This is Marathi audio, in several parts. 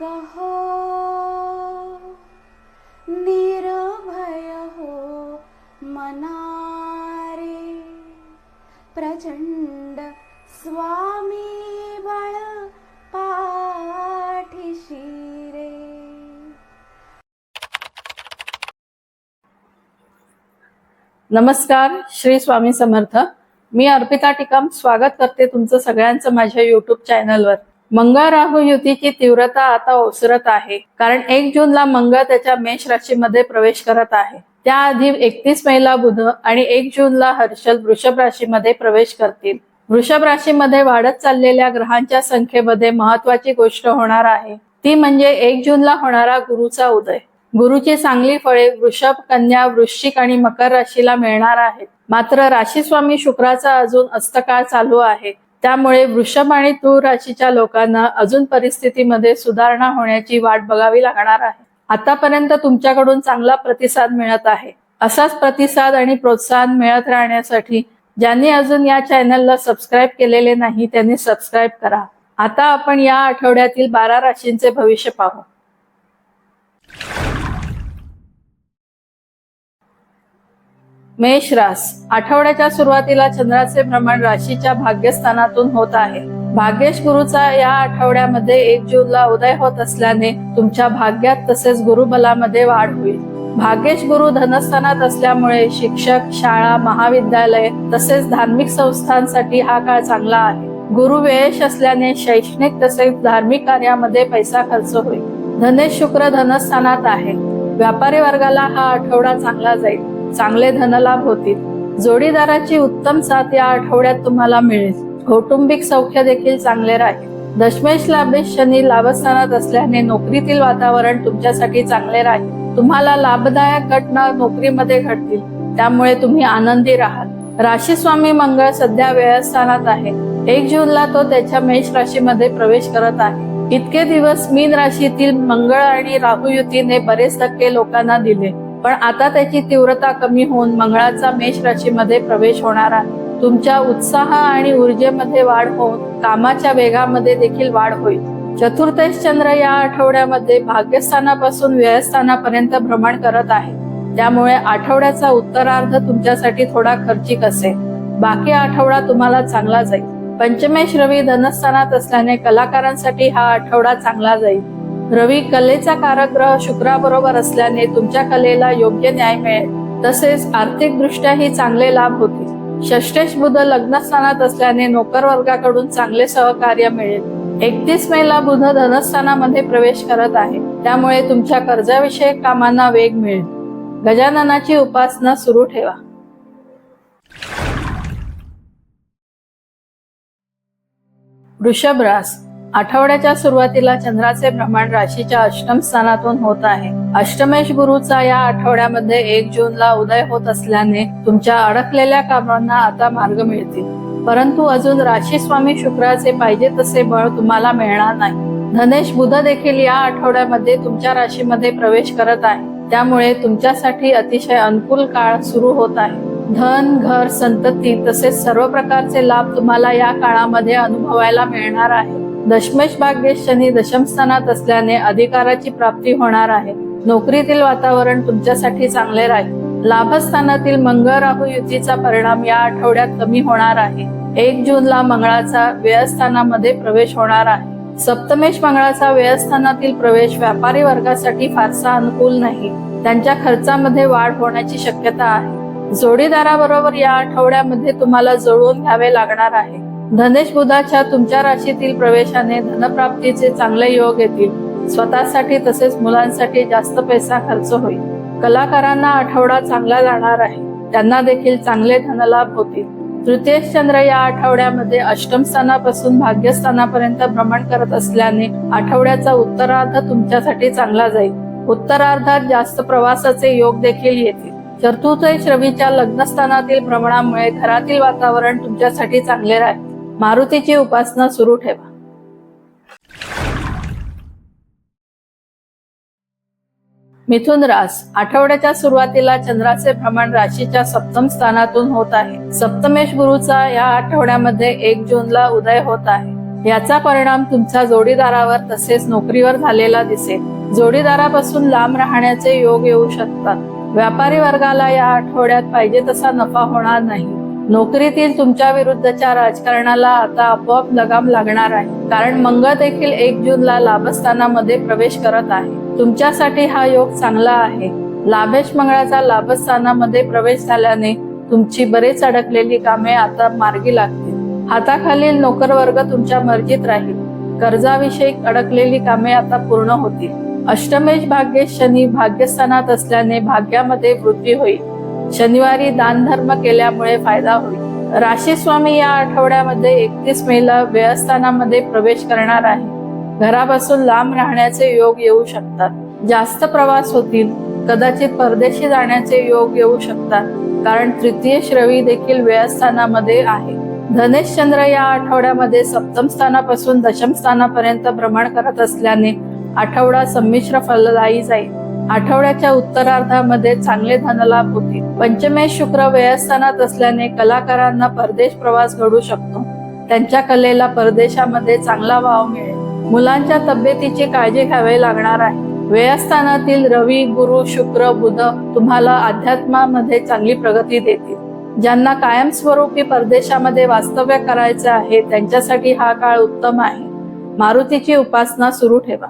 हो निर्भय हो मनारे प्रचंड स्वामी बळ पाठीशी रे नमस्कार श्री स्वामी समर्थ. मी अर्पिता टिकम स्वागत करते तुमचं सगळ्यांचं माझ्या युट्यूब चॅनलवर मंगळ राहू युतीची तीव्रता आता ओसरत आहे. कारण एक जूनला मंगळ त्याच्या मेष राशीमध्ये प्रवेश करत आहे. त्याआधी एकतीस मेला बुध आणि एक जूनला हर्षल वृषभ राशीमध्ये प्रवेश करतील. वृषभ राशीमध्ये वाढत चाललेल्या ग्रहांच्या संख्येमध्ये महत्वाची गोष्ट होणार आहे. ती म्हणजे एक जूनला होणारा गुरुचा उदय. गुरुची चांगली फळे वृषभ कन्या वृश्चिक आणि मकर राशीला मिळणार आहेत. मात्र राशी स्वामी शुक्राचा अजून अस्तकाळ चालू आहे. त्यामुळे वृषभ आणि तूळ राशीच्या लोकांना अजून परिस्थितीमध्ये सुधारणा होण्याची वाट बघावी लागणार आहे. आतापर्यंत तुमच्याकडून चांगला प्रतिसाद मिळत आहे. असाच प्रतिसाद आणि प्रोत्साहन मिळत राहण्यासाठी ज्यांनी अजून या चॅनलला सबस्क्राईब केलेले नाही त्यांनी सबस्क्राईब करा. आता आपण या आठवड्यातील बारा राशींचे भविष्य पाहू. मेष रास. आठवड्याच्या सुरुवातीला चंद्राचे भ्रमण राशीच्या भाग्यस्थानातून होत आहे. भाग्येश गुरुचा या आठवड्यामध्ये एक जूनला उदय होत असल्याने तुमच्या भाग्यात तसेच गुरुबलामध्ये वाढ होईल. भाग्येश गुरु धनस्थानात असल्यामुळे शिक्षक शाळा महाविद्यालय तसेच धार्मिक संस्थांसाठी हा काळ चांगला आहे. गुरु वेळेश असल्याने शैक्षणिक तसेच धार्मिक कार्यामध्ये पैसा खर्च होईल. धनेश शुक्र धनस्थानात आहे. व्यापारी वर्गाला हा आठवडा चांगला जाईल. चांगले धनलाभ होतील. जोडीदाराची उत्तम साथ या आठवड्यात तुम्हाला मिळेल. कौटुंबिक सौख्य देखील चांगले राहील. दशमेश लाभेश शनी लाभस्थानात असल्याने नोकरीतील वातावरण तुमच्यासाठी चांगले राहील. तुम्हाला लाभदायक घटना नोकरीमध्ये घडतील. त्यामुळे तुम्ही आनंदी राहाल. राशीस्वामी मंगळ सध्या वेळस्थानात आहे. एक जूनला तो त्याच्या मेष राशीमध्ये प्रवेश करत आहे. इतके दिवस मीन राशीतील मंगळ आणि राहू युतीने बरेच धक्के लोकांना दिले. पण आता त्याची तीव्रता कमी होऊन मंगळाचा मेष राशीमध्ये प्रवेश होणार आहे. तुमच्या उत्साह आणि ऊर्जेमध्ये वाढ होऊन कामाच्या वेगामध्ये देखील वाढ होईल. चतुर्थेश चंद्र या आठवड्यामध्ये भाग्यस्थानापासून व्ययस्थानापर्यंत भ्रमण करत आहे. त्यामुळे आठवड्याचा उत्तरार्ध तुमच्यासाठी थोडा खर्चिक असेल. बाकी आठवडा तुम्हाला चांगला जाईल. पंचमेश रवी धनस्थानात असल्याने कलाकारांसाठी हा आठवडा चांगला जाईल. रवी कलेचा कारक शुक्राबरोबर असल्याने तुमच्या कलेला योग्य न्याय मिळेल. तसेच आर्थिक दृष्ट्याही चांगले लाभ होतील. षष्टेश बुध लग्नस्थानात असल्याने नोकर वर्गाकडून चांगले सहकार्य मिळेल. एकतीस मेला बुध धनस्थानामध्ये प्रवेश करत आहे. त्यामुळे तुमच्या कर्जाविषयक कामांना वेग मिळेल. गजाननाची उपासना सुरू ठेवा. वृषभ रास आठवड्याच्या सुरुवातीला चंद्राचे भ्रमण राशीच्या अष्टम स्थानातून होत आहे. अष्टमेश गुरुचा या आठवड्यामध्ये एक जूनला उदय होत असल्याने तुमच्या अडकलेल्या कामांना आता मार्ग मिळतील. परंतु अजून राशी स्वामी शुक्राचे पाहिजे तसे बळ तुम्हाला मिळणार नाही. धनेश बुध देखील या आठवड्यामध्ये तुमच्या राशीमध्ये प्रवेश करत आहे. त्यामुळे तुमच्यासाठी अतिशय अनुकूल काळ सुरू होत आहे. धन घर संतती तसेच सर्व प्रकारचे लाभ तुम्हाला या काळामध्ये अनुभवायला मिळणार आहे. दशमेश भाग्य शनी दशम स्थानात असल्याने अधिकाराची प्राप्ती होणार आहे. नोकरीतील वातावरण तुमच्यासाठी चांगले राहील. लाभस्थानातील मंगळ राहू युतीचा परिणाम या आठवड्यात कमी होणार आहे. एक जूनला मंगळाचा व्ययस्थानामध्ये प्रवेश होणार आहे. सप्तमेश मंगळाचा व्ययस्थानातील प्रवेश व्यापारी वर्गासाठी फारसा अनुकूल नाही. त्यांच्या खर्चामध्ये वाढ होण्याची शक्यता आहे. जोडीदाराबरोबर या आठवड्यामध्ये तुम्हाला जुळवून घ्यावे लागणार आहे. धनेश बुधाच्या तुमच्या राशीतील प्रवेशाने धनप्राप्तीचे चांगले योग येतील. स्वतःसाठी तसेच मुलांसाठी जास्त पैसा खर्च होईल. कलाकारांना आठवडा चांगला जाणार आहे. त्यांना देखील चांगले धनलाभ होतील. तृतीयश चंद्र या आठवड्यामध्ये अष्टम स्थानापासून भाग्यस्थानापर्यंत भ्रमण करत असल्याने आठवड्याचा उत्तरार्ध तुमच्यासाठी चांगला जाईल. उत्तरार्धात जास्त प्रवासाचे योग देखील येतील. चतुर्थेश रवीच्या लग्नस्थानातील भ्रमणामुळे घरातील वातावरण तुमच्यासाठी चांगले राहील. मारुतीची उपासना सुरू ठेवा. मिथुन रास आठवड्याच्या सुरुवातीला चंद्राचे भ्रमण राशीच्या सप्तम स्थानातून होत आहे. सप्तमेश गुरुचा या आठवड्यामध्ये एक जूनला उदय होत आहे. याचा परिणाम तुमच्या जोडीदारावर तसेच नोकरीवर झालेला दिसेल. जोडीदारापासून लांब राहण्याचे योग येऊ शकतात. व्यापारी वर्गाला या आठवड्यात पाहिजे तसा नफा होणार नाही. नोकरीतील तुमच्या विरुद्धच्या राजकारणाला आता आपोआप लगाम लागणार आहे. कारण मंगळ देखील एक जूनला लाभस्थानामध्ये प्रवेश करत आहे. तुमच्यासाठी हा योग चांगला आहे. लाभेश मंगळाचा लाभस्थानामध्ये प्रवेश झाल्याने तुमची बरेच अडकलेली कामे आता मार्गी लागतील. हाताखालील नोकरवर्ग तुमच्या मर्जीत राहील. कर्जाविषयी अडकलेली कामे आता पूर्ण होतील. अष्टमेश भाग्य शनी भाग्यस्थानात असल्याने भाग्यामध्ये वृद्धी होईल. शनिवारी दानधर्म केल्यामुळे फायदा होईल. राशी स्वामी या आठवड्यामध्ये एकतीस मेला व्ययस्थानामध्ये प्रवेश करणार आहे. घरापासून लांब राहण्याचे योग येऊ शकतात. जास्त प्रवास होतील. कदाचित परदेशी जाण्याचे योग येऊ शकतात. कारण तृतीय श्रवी देखील व्ययस्थानामध्ये आहे. धनेश चंद्र या आठवड्यामध्ये सप्तम स्थानापासून दशम स्थानापर्यंत भ्रमण करत असल्याने आठवडा संमिश्र फलदायी जाईल. आठवड्याच्या उत्तरार्धामध्ये चांगले धनलाभ होतील. पंचमेश शुक्र व्ययस्थानात असल्याने कलाकारांना परदेश प्रवास घडू शकतो. त्यांच्या कलेला परदेशामध्ये चांगला वाव मिळेल. मुलांच्या तब्येतीची काळजी घ्यावी लागणार आहे. व्ययस्थानातील रवी गुरु शुक्र बुध तुम्हाला अध्यात्मामध्ये चांगली प्रगती देतील. ज्यांना कायमस्वरूपी परदेशामध्ये वास्तव्य करायचे आहे त्यांच्यासाठी हा काळ उत्तम आहे. मारुतीची उपासना सुरू ठेवा.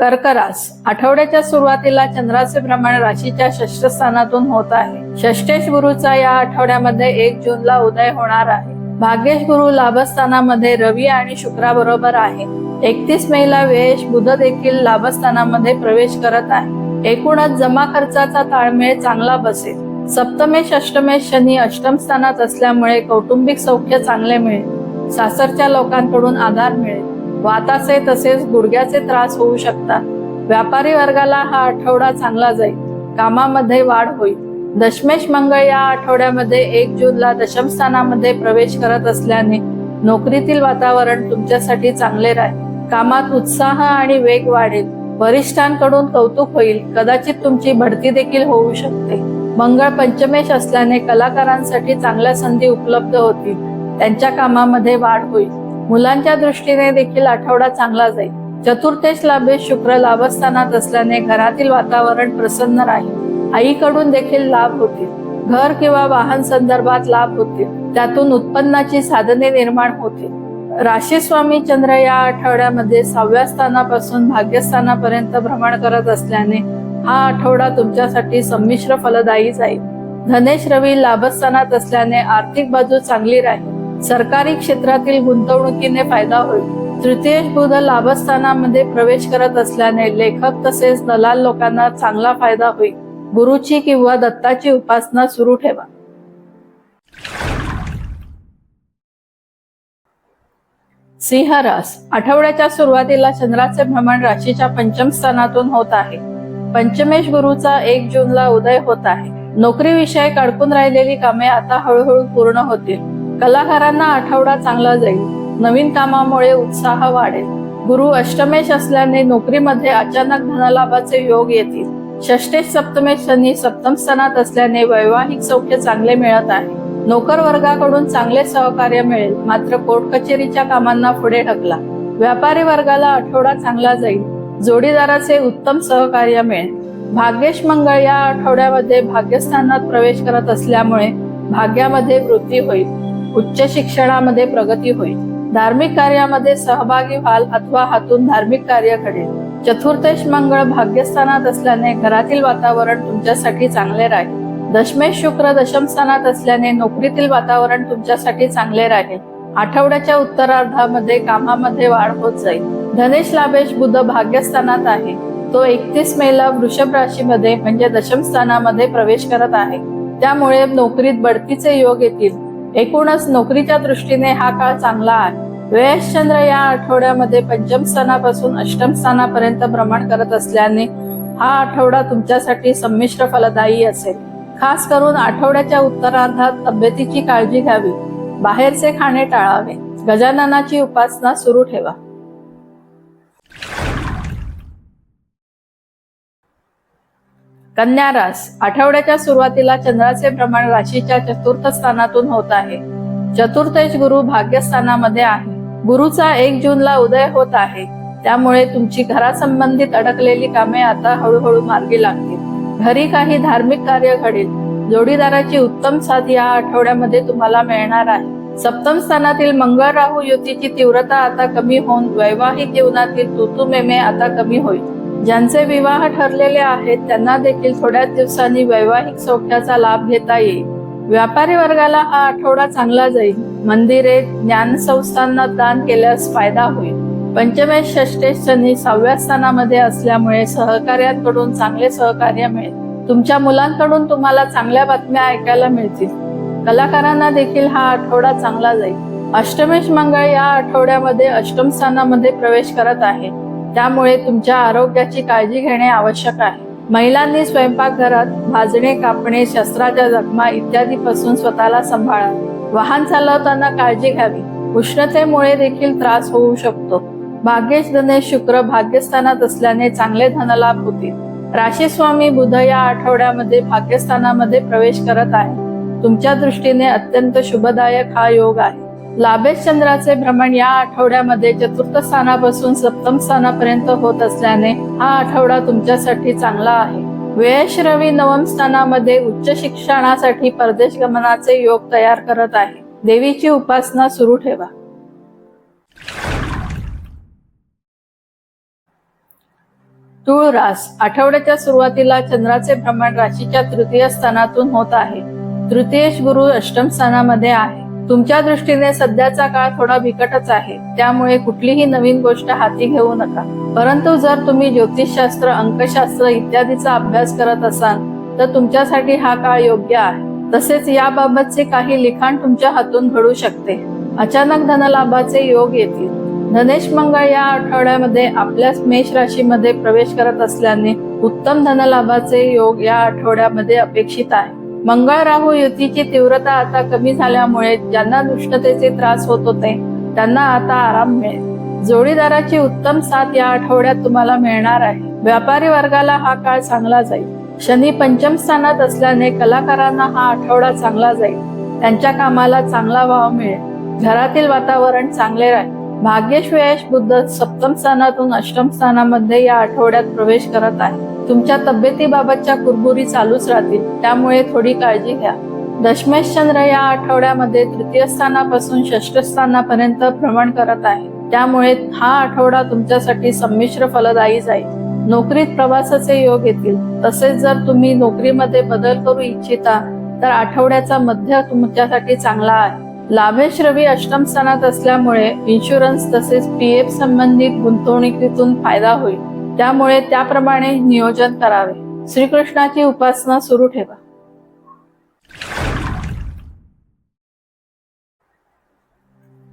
कर्करास आठवड्याच्या सुरुवातीला चंद्राचे भ्रमण राशीच्या षष्ठस्थानातून होत आहे. षष्टेश गुरुचा या आठवड्यामध्ये एक जूनला उदय होणार आहे. भाग्येश गुरु लाभस्थानामध्ये रवी आणि शुक्राबरोबर आहे. एकतीस मेला वेश बुध देखील लाभस्थानामध्ये प्रवेश करत आहे. एकूणच जमा खर्चाचा ताळमेळ चांगला बसेल. सप्तमेश अष्टमेश शनी अष्टम स्थानात असल्यामुळे कौटुंबिक सौख्य चांगले मिळेल. सासरच्या लोकांकडून आधार मिळेल. वाताचे तसेच गुडघ्याचे त्रास होऊ शकतात. व्यापारी वर्गाला हा आठवडा चांगला जाईल. कामामध्ये वाढ होईल. दशमेश मंगळ या आठवड्यामध्ये एक जूनला दशमस्थानामध्ये प्रवेश करत असल्याने नोकरीतील वातावरण तुमच्यासाठी चांगले राहील. कामात उत्साह आणि वेग वाढेल. वरिष्ठांकडून कौतुक होईल. कदाचित तुमची भरती देखील होऊ शकते. मंगळ पंचमेश असल्याने कलाकारांसाठी चांगल्या संधी उपलब्ध होतील. त्यांच्या कामामध्ये वाढ होईल. मुलांच्या दृष्टीने देखील आठवडा चांगला जाईल. चतुर्थेश लाभेश शुक्र लाभस्थानात असल्याने घरातील वातावरण प्रसन्न राहील. आईकडून देखील लाभ होतील. घर किंवा वाहन संदर्भात लाभ होतील. त्यातून उत्पन्नाची साधने निर्माण होतील. राशी स्वामी चंद्र या आठवड्यामध्ये सहाव्या स्थानापासून भाग्यस्थानापर्यंत भ्रमण करत असल्याने हा आठवडा तुमच्यासाठी संमिश्र फलदायी जाईल. धनेश रवी लाभस्थानात असल्याने आर्थिक बाजू चांगली राहील. सरकारी क्षेत्रातील गुंतवणुकीने फायदा होईल. तृतीय बुध लाभस्थानामध्ये प्रवेश करत असल्याने लेखक तसेच दलाल लोकांना चांगला फायदा होईल. गुरुची किंवा दत्ताची उपासना सुरू ठेवा. सिंहरास आठवड्याच्या सुरुवातीला चंद्राचे भ्रमण राशीच्या पंचम स्थानातून होत आहे. पंचमेश गुरुचा एक जूनला उदय होत आहे. नोकरी विषयक अडकून राहिलेली कामे आता हळूहळू पूर्ण होतील. कलाकारांना आठवडा चांगला जाईल. नवीन कामामुळे उत्साह वाढेल. गुरु अष्टमेश असल्याने नोकरीमध्ये अचानक धनलाभाचे योग येतील. षष्टेश सप्तमेश शनी सप्तम स्थानात असल्याने वैवाहिक सौख्य चांगले मिळत आहे. नोकर वर्गाकडून चांगले सहकार्य मिळेल. मात्र कोर्ट कचेरीच्या कामांना पुढे ढकला. व्यापारी वर्गाला आठवडा चांगला जाईल. जोडीदाराचे उत्तम सहकार्य मिळेल. भाग्येश मंगळ या आठवड्यामध्ये भाग्यस्थानात प्रवेश करत असल्यामुळे भाग्यामध्ये वृद्धी होईल. उच्च शिक्षणामध्ये प्रगती होईल. धार्मिक कार्यामध्ये सहभागी व्हाल अथवा हातून धार्मिक कार्य घडेल. चतुर्थेश मंगळ भाग्यस्थानात असल्याने घरातील वातावरण तुमच्यासाठी चांगले राहील. दशमेश शुक्र दशम स्थानात असल्याने नोकरीतील वातावरण तुमच्यासाठी चांगले राहील. आठवड्याच्या उत्तरार्धामध्ये कामामध्ये वाढ होत जाईल. धनेश लाभेश बुद्ध भाग्यस्थानात आहे. तो एकतीस मेला वृषभ राशीमध्ये म्हणजे दशम स्थानामध्ये प्रवेश करत आहे. त्यामुळे नोकरीत बढतीचे योग येतील. एकूणच नोकरीच्या दृष्टीने हा काळ चांगला आहे. वेशचंद्र या आठवड्यामध्ये पंचम स्थानापासून अष्टम स्थानापर्यंत भ्रमण करत असल्याने हा आठवडा तुमच्यासाठी संमिश्र फलदायी असेल. खास करून आठवड्याच्या उत्तरार्धात तब्येतीची काळजी घ्यावी. बाहेरचे खाणे टाळावे. गजाननाची उपासना सुरू ठेवा. कन्या रास आठवड्याच्या सुरुवातीला चंद्राचे भ्रमण राशीच्या चतुर्थ स्थानातून होत आहे. चतुर्थेश गुरु भाग्यस्थानामध्ये आहे. गुरुचा एक जूनला उदय होत आहे. त्यामुळे तुमची घरासंबंधित अडकलेली कामे आता हळूहळू मार्गी लागतील. घरी काही धार्मिक कार्य घडेल. जोडीदाराची उत्तम साथ या आठवड्यामध्ये तुम्हाला मिळणार आहे. सप्तम स्थानातील मंगळ राहू युतीची तीव्रता आता कमी होऊन वैवाहिक जीवनातील तुतुमेमे आता कमी होईल. ज्यांचे विवाह ठरलेले आहेत त्यांना देखील थोड्याच दिवसांनी वैवाहिक सौख्याचा लाभ घेता येईल. व्यापारी वर्गाला हा आठवडा चांगला जाईल. मंदिरे ज्ञान संस्थांना दान केल्यास फायदा होईल. पंचमेश षष्टेश शनी सहाव्या स्थानामध्ये असल्यामुळे सहकार्यांकडून चांगले सहकार्य मिळेल. तुमच्या मुलांकडून तुम्हाला चांगल्या बातम्या ऐकायला मिळतील. कलाकारांना देखील हा आठवडा चांगला जाईल. अष्टमेश मंगळ या आठवड्यामध्ये अष्टम स्थानामध्ये प्रवेश करत आहे. त्यामुळे तुमच्या आरोग्याची काळजी घेणे आवश्यक आहे. महिलांनी स्वयंपाकघरात भाजणे कापणे शस्त्राच्या जखमा इत्यादी पासून स्वतःला सांभाळा. वाहन चालवताना काळजी घ्यावी. उष्णतेमुळे देखील त्रास होऊ शकतो. भाग्येश धनेश शुक्र भाग्यस्थानात असल्याने चांगले धनलाभ होतील. राशी स्वामी बुध या आठवड्यामध्ये भाग्यस्थानामध्ये प्रवेश करत आहे. तुमच्या दृष्टीने अत्यंत शुभदायक हा योग आहे. लाभेश चंद्राचे भ्रमण या आठवड्यामध्ये चतुर्थ स्थानापासून सप्तम स्थानापर्यंत होत असल्याने हा आठवडा तुमच्यासाठी चांगला आहे. वेश रवी नवम स्थानामध्ये उच्च शिक्षणासाठी परदेश गमनाचे योग तयार करत आहे. देवीची उपासना सुरू ठेवा. तुळ रास आठवड्याच्या सुरुवातीला चंद्राचे भ्रमण राशीच्या तृतीय स्थानातून होत आहे. तृतीयश गुरु अष्टम स्थानामध्ये आहे. तुमच्या दृष्टीने सध्याचा काळ थोडा बिकटच आहे. त्यामुळे कुठलीही नवीन गोष्ट हाती घेऊ नका. परंतु जर तुम्ही ज्योतिषशास्त्र अंकशास्त्र इत्यादीचा अभ्यास करत असाल तर तुमच्यासाठी हा काळ योग्य आहे. तसेच याबाबतचे काही लिखाण तुमच्या हातून घडू शकते. अचानक धनलाभाचे योग येतील. धनेश मंगळ या आठवड्यामध्ये आपल्या मेष राशीमध्ये प्रवेश करत असल्याने उत्तम धनलाभाचे योग या आठवड्यामध्ये अपेक्षित आहे. मंगळ राहू युतीची तीव्रता आता कमी झाल्यामुळे ज्यांना दुष्टतेचे त्रास होत होते त्यांना आता आराम मिळेल. जोडीदाराची उत्तम साथ या आठवड्यात तुम्हाला मिळणार आहे. व्यापारी वर्गाला हा काळ चांगला जाईल. शनी पंचम स्थानात असल्याने कलाकारांना हा आठवडा चांगला जाईल. त्यांच्या कामाला चांगला भाव मिळेल. घरातील वातावरण चांगले राहील. भाग्येश बुद्ध सप्तम स्थानातून अष्टम स्थानामध्ये या आठवड्यात प्रवेश करत आहे. तुमच्या तब्येतीबाबतच्या कुरबुरी चालूच राहतील. त्यामुळे थोडी काळजी घ्या. दशमेश चंद्र या आठवड्यामध्ये तृतीय स्थानापासून षष्ठ स्थानापर्यंत भ्रमण करत आहे. त्यामुळे हा आठवडा तुमच्यासाठी संमिश्र फलदायी जाईल. नोकरीत प्रवासाचे योग येतील. तसेच जर तुम्ही नोकरीमध्ये बदल करू इच्छिता तर आठवड्याचा मध्य तुमच्यासाठी चांगला आहे. लाभेश रवी अष्टम स्थानात असल्यामुळे इन्शुरन्स तसेच पीएफ संबंधित गुंतवणुकीतून फायदा होईल. त्यामुळे त्याप्रमाणे नियोजन करावे. श्रीकृष्णाची उपासना सुरू ठेवा.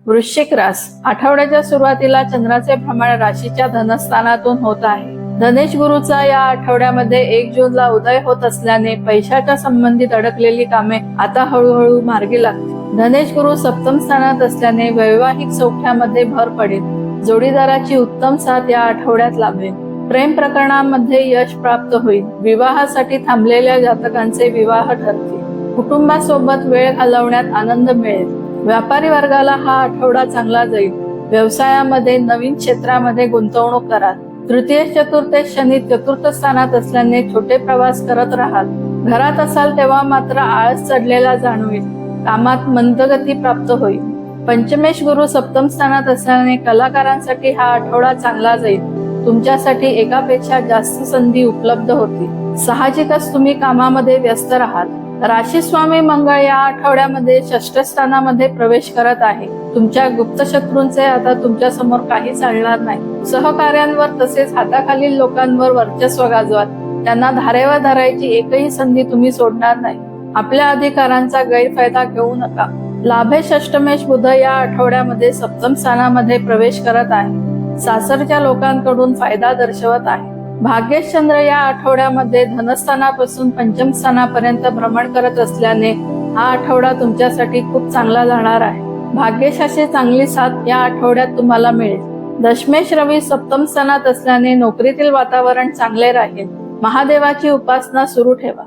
वृश्चिक रास. आठवड्याच्या सुरुवातीला चंद्राचे भ्रमण राशीच्या धनस्थानातून होत आहे. धनेश गुरुचा या आठवड्यामध्ये एक जूनला उदय होत असल्याने पैशाच्या संबंधित अडकलेली कामे आता हळूहळू मार्गी लागतील. धनेश गुरु सप्तम स्थानात असल्याने वैवाहिक सौख्यामध्ये भर पडेल. जोडीदाराची उत्तम साथ या आठवड्यात लाभेल. प्रेम प्रकरणामध्ये यश प्राप्त होईल. विवाहासाठी थांबलेल्या जातकांचे विवाह ठरतील. कुटुंबासोबत वेळ घालवण्यात आनंद मिळेल. व्यापारी वर्गाला हा आठवडा चांगला जाईल. व्यवसायामध्ये नवीन क्षेत्रामध्ये गुंतवणूक करा तृतीय चतुर्थ शनी चतुर्थ स्थानात असल्याने छोटे प्रवास करत राहाल. घरात असाल तेव्हा मात्र आळस चढलेला जाणवेल. कामात मंदगती प्राप्त होईल. पंचमेश गुरु सप्तम स्थानात असल्याने कलाकारांसाठी हा आठवडा चांगला जाईल. तुमच्यासाठी एकापेक्षा जास्त संधी उपलब्ध होतील. साहजिकच तुम्ही कामामध्ये व्यस्त राहाल. राशी स्वामी मंगळ या आठवड्यामध्ये षष्ठस्थानामध्ये प्रवेश करत आहे. तुमच्या गुप्त शत्रूंचे आता तुमच्यासमोर काही चालणार नाही. सहकार्यांवर तसेच हाताखालील लोकांवर वर्चस्व गाजवा. त्यांना धारेवर धरायची एकही संधी तुम्ही सोडणार नाही. आपल्या अधिकारांचा गैरफायदा घेऊ नका. लाभेश अष्टमेश बुध या आठवड्यामध्ये सप्तम स्थानामध्ये प्रवेश करत आहे. सासरच्या लोकांकडून फायदा दर्शवत आहे. भाग्यश्चंद्र या आठवड्यामध्ये धनस्थानापासून पंचम स्थानापर्यंत भ्रमण करत असल्याने हा आठवडा तुमच्यासाठी खूप चांगला जाणार आहे. भाग्यशाची चांगली साथ या आठवड्यात तुम्हाला मिळेल. दशमेश रवी सप्तम स्थानात असल्याने नोकरीतील वातावरण चांगले राहील. महादेवाची उपासना सुरू ठेवा.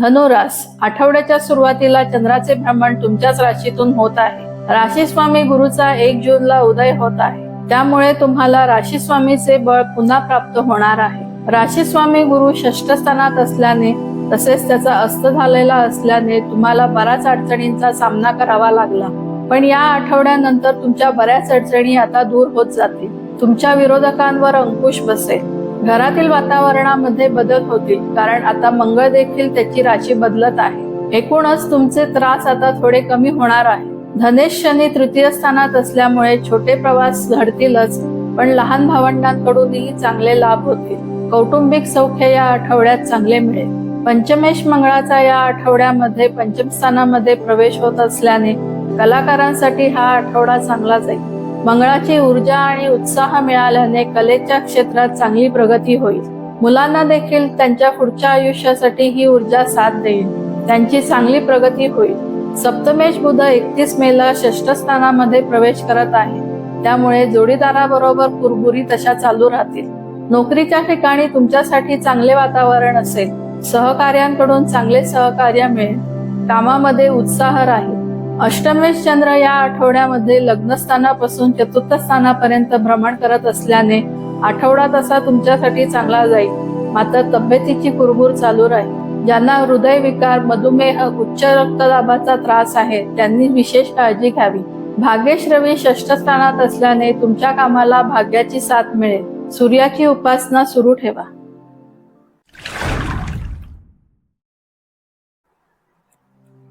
धनुरास आठवड्याच्या सुरुवातीला चंद्राचे भ्रमण तुमच्याच राशीतून होत आहे. राशी स्वामी गुरुचा एक जूनला उदय होत आहे. त्यामुळे तुम्हाला राशी स्वामीचे बळ पुन्हा प्राप्त होणार आहे. राशी स्वामी गुरु षष्ठ स्थानात असल्याने तसेच त्याचा अस्त झालेला असल्याने तुम्हाला बऱ्याच अडचणींचा सामना करावा लागला. पण या आठवड्यानंतर तुमच्या बऱ्याच अडचणी आता दूर होत जातील. तुमच्या विरोधकांवर अंकुश बसेल. घरातील वातावरणामध्ये बदल होतील कारण आता मंगळ देखील त्याची राशी बदलत आहे. एकूणच तुमचे त्रास आता थोडे कमी होणार आहे. धनेश शनी तृतीय स्थानात असल्यामुळे छोटे प्रवास घडतीलच पण लहान भावंडांकडूनही चांगले लाभ होतील. कौटुंबिक सौख्य या आठवड्यात चांगले मिळेल. पंचमेश मंगळाचा या आठवड्यामध्ये पंचम स्थानामध्ये प्रवेश होत असल्याने कलाकारांसाठी हा आठवडा चांगला जाईल. मंगळाची ऊर्जा आणि उत्साह मिळाल्याने कलेच्या क्षेत्रात चांगली प्रगती होईल. मुलांना देखील त्यांच्या पुढच्या आयुष्यासाठी ही ऊर्जा साथ देईल. त्यांची चांगली प्रगती होईल. सप्तमेश बुध एकतीस मेला षष्ठ स्थानामध्ये प्रवेश करत आहे. त्यामुळे जोडीदाराबरोबर कुरबुरी तशा चालू राहतील. नोकरीच्या ठिकाणी तुमच्यासाठी चांगले वातावरण असेल. सहकार्यांकडून चांगले सहकार्य मिळेल. कामामध्ये उत्साह राहील. अष्टमेश चंद्र या आठवड्यामध्ये लग्नस्थानापासून चतुर्थ स्थानापर्यंत भ्रमण करत असल्याने आठवडा तसा तुमच्यासाठी चांगला जाईल. मात्र तब्येतीची कुरबूर चालू राहील. ज्यांना हृदयविकार मधुमेह उच्च रक्तदाबाचा त्रास आहे त्यांनी विशेष काळजी घ्यावी. भाग्येश रवी षष्ठ स्थानात असल्याने तुमच्या कामाला भाग्याची साथ मिळेल. सूर्याची उपासना सुरू ठेवा.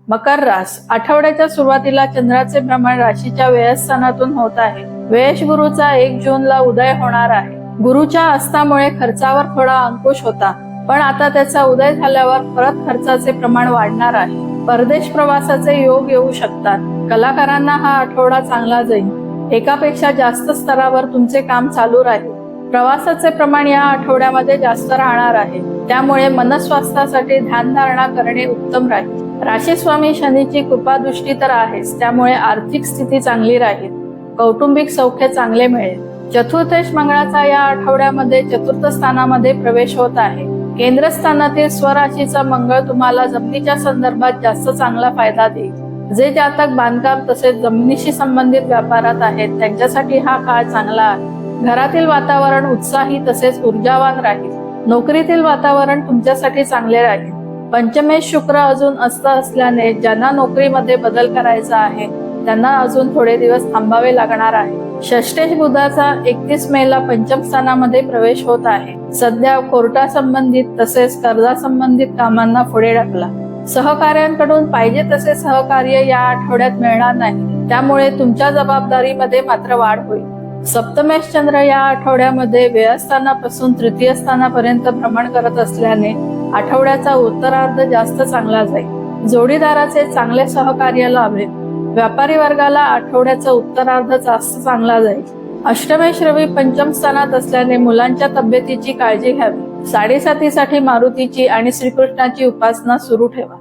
मकर रास आठवड्याच्या सुरुवातीला चंद्राचे भ्रमण राशीच्या व्ययस्थानातून होत आहे. व्ययश गुरुचा एक जूनला उदय होणार आहे. गुरुच्या अस्तामुळे खर्चावर थोडा अंकुश होता पण आता त्याचा उदय झाल्यावर परत खर्चाचे प्रमाण वाढणार आहे. परदेश प्रवासाचे योग येऊ शकतात. कलाकारांना हा आठवडा चांगला जाईल. एकापेक्षा जास्त स्तरावर तुमचे काम चालू राहील. प्रवासाचे प्रमाण या आठवड्यामध्ये जास्त राहणार आहे. त्यामुळे मनस्वास्थ्यासाठी ध्यानधारणा करणे उत्तम राहील. राशी स्वामी शनीची कृपादृष्टी तर आहेच. त्यामुळे आर्थिक स्थिती चांगली राहील. कौटुंबिक सौख्य चांगले मिळेल. चतुर्थेश मंगळाचा या आठवड्यामध्ये चतुर्थ स्थानामध्ये प्रवेश होत आहे. केंद्रस्थानातील स्वराशीचा मंगळ तुम्हाला जमिनीच्या संदर्भात जास्त चांगला फायदा देईल. जे जातक बांधकाम तसेच जमिनीशी संबंधित व्यापारात आहेत त्यांच्यासाठी हा काळ चांगला आहे. घरातील वातावरण उत्साही तसेच ऊर्जावान राहील. नोकरीतील वातावरण तुमच्यासाठी चांगले राहील. पंचमेश शुक्र अजून अस्त असल्याने ज्यांना नोकरीमध्ये बदल करायचा आहे त्यांना अजून थोडे दिवस थांबावे लागणार आहे. षष्टेश बुधाचा एकतीस मेला पंचम स्थानामध्ये प्रवेश होत आहे. सध्या कोर्टा संबंधित तसेच कर्जा संबंधित कामांना पुढे ढकला. सहकार्यांकडून पाहिजे तसे सहकार्य या आठवड्यात मिळणार नाही. त्यामुळे तुमच्या जबाबदारीमध्ये मात्र वाढ होईल. सप्तमेश चंद्र या आठवड्यामध्ये व्ययस्थानापासून तृतीय स्थानापर्यंत भ्रमण करत असल्याने आठवड्याचा उत्तरार्ध जास्त चांगला जाईल. जोडीदाराचे चांगले सहकार्य लाभेल व्यापारी वर्गाला आठवड्याचा उत्तरार्ध जास्त चांगला जाईल. अष्टमेश रवी पंचम स्थानात असल्याने मुलांच्या तब्येतीची काळजी घ्यावी. साडेसातीसाठी मारुतीची आणि श्रीकृष्णाची उपासना सुरू ठेवा.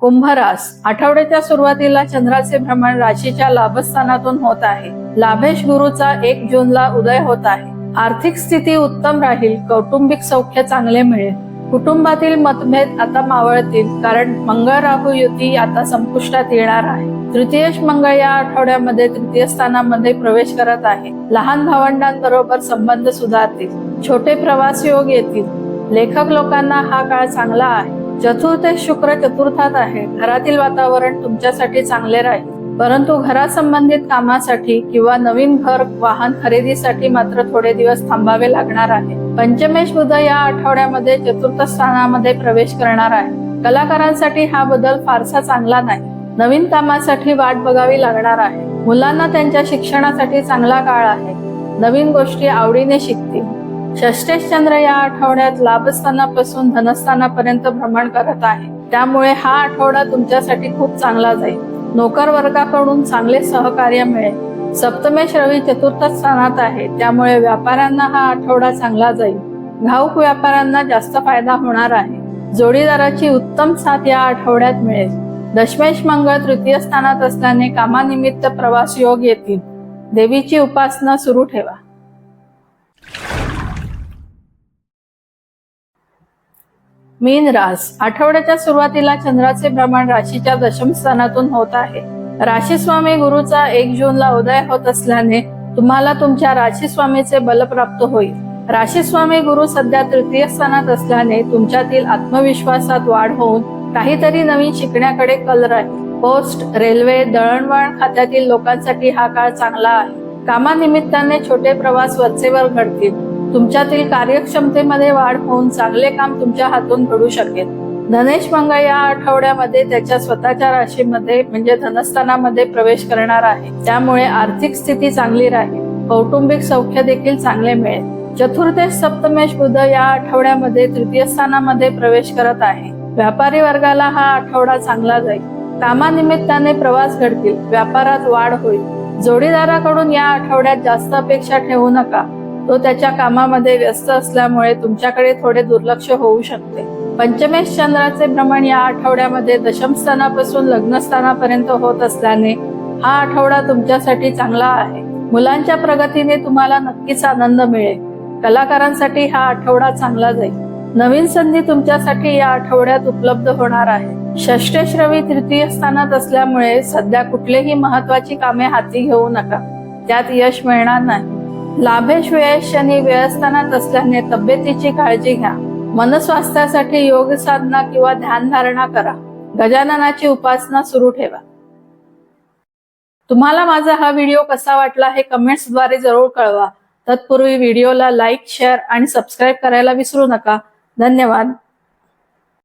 कुंभरास आठवड्याच्या सुरुवातीला चंद्राचे भ्रमण राशीच्या लाभस्थानातून होत आहे. लाभेश गुरुचा एक जूनला उदय होत आहे. आर्थिक स्थिती उत्तम राहील कौटुंबिक सौख्य चांगले मिळेल. कुटुंबातील मतभेद आता मावळतील कारण मंगळ राहू युती आता संपुष्टात येणार आहे. तृतीयश मंगळ या आठवड्यामध्ये तृतीय स्थानामध्ये प्रवेश करत आहे. लहान भावंडांबरोबर संबंध सुधारतील. छोटे प्रवास योग येतील. लेखक लोकांना हा काळ चांगला आहे. चतुर्थ शुक्र चतुर्थात आहे. घरातील वातावरण तुमच्यासाठी चांगले राहील. परंतु घरासंबंधित कामासाठी किंवा नवीन घर वाहन खरेदीसाठी मात्र थोडे दिवस थांबावे लागणार आहे. पंचमेश बुध या आठवड्यामध्ये चतुर्थ स्थानामध्ये प्रवेश करणार आहे. कलाकारांसाठी हा बदल फारसा चांगला नाही. नवीन कामासाठी वाट बघावी लागणार आहे. मुलांना त्यांच्या शिक्षणासाठी चांगला काळ आहे. नवीन गोष्टी आवडीने शिकतील. षष्टेश चंद्र या आठवड्यात लाभस्थानापासून धनस्थानापर्यंत भ्रमण करत आहे. त्यामुळे हा आठवडा तुमच्यासाठी खूप चांगला जाईल. नोकर वर्गाकडून चांगले सहकार्य मिळेल. सप्तमेश रवी चतुर्थ स्थानात आहे. त्यामुळे व्यापाऱ्यांना हा आठवडा चांगला जाईल. घाऊक व्यापाऱ्यांना जास्त फायदा होणार आहे. जोडीदाराची उत्तम साथ या आठवड्यात मिळेल. दशमेश मंगळ तृतीय स्थानात असल्याने कामानिमित्त प्रवास योग येतील. देवीची उपासना सुरू ठेवा. मीन रास आठवड्याच्या सुरुवातीला चंद्राचे भ्रमण राशीच्या दशम स्थानातून होत आहे. राशी स्वामी गुरुचा एक जूनला उदय होत असल्याने तुम्हाला तुमच्या राशी स्वामीचे बल प्राप्त होईल. राशी स्वामी गुरु सध्या तृतीय स्थानात असल्याने तुमच्यातील आत्मविश्वासात वाढ होऊन काहीतरी नवीन शिकण्याकडे कल राहील. पोस्ट रेल्वे दळणवळण खात्यातील लोकांसाठी हा काळ चांगला आहे. कामानिमित्ताने छोटे प्रवास वरचेवर घडतील. तुमच्यातील कार्यक्षमतेमध्ये वाढ होऊन चांगले काम तुमच्या हातून घडू शकेल. धनेश मंगळ या आठवड्यामध्ये त्याच्या स्वतःच्या राशीमध्ये म्हणजे धनस्थानामध्ये प्रवेश करणार आहे. त्यामुळे आर्थिक स्थिती चांगली राहील. कौटुंबिक सौख्य देखील चांगले मिळेल. चतुर्देश सप्तमेश बुध या आठवड्यामध्ये तृतीय स्थानामध्ये प्रवेश करत आहे. व्यापारी वर्गाला हा आठवडा चांगला जाईल. कामानिमित्ताने प्रवास घडतील. व्यापारात वाढ होईल. जोडीदाराकडून या आठवड्यात जास्त अपेक्षा ठेवू नका. तो त्याच्या कामामध्ये व्यस्त असल्यामुळे तुमच्याकडे थोडे दुर्लक्ष होऊ शकते. पंचमेश चंद्राचे भ्रमण या आठवड्यामध्ये दशम स्थानापासून होत असल्याने हा आठवडा तुमच्यासाठी चांगला आहे. मुलांच्या प्रगतीने तुम्हाला नक्कीच आनंद मिळेल. कलाकारांसाठी हा आठवडा चांगला जाईल. नवीन संधी तुमच्यासाठी या आठवड्यात उपलब्ध होणार आहे. षष्टश्रवी तृतीय स्थानात असल्यामुळे सध्या कुठलेही महत्वाची कामे हाती घेऊ नका. त्यात यश मिळणार नाही. लाभेश व्ययश शनी व्ययस्थानात असल्याने तब्येतीची काळजी घ्या. मनस्वास्थ्यासाठी योग साधना किंवा ध्यानधारणा करा. गजाननाची उपासना सुरू ठेवा. तुम्हाला माझा हा व्हिडिओ कसा वाटला हे कमेंट्सद्वारे जरूर कळवा. तत्पूर्वी व्हिडिओला लाईक शेअर आणि सबस्क्राईब करायला विसरू नका. धन्यवाद.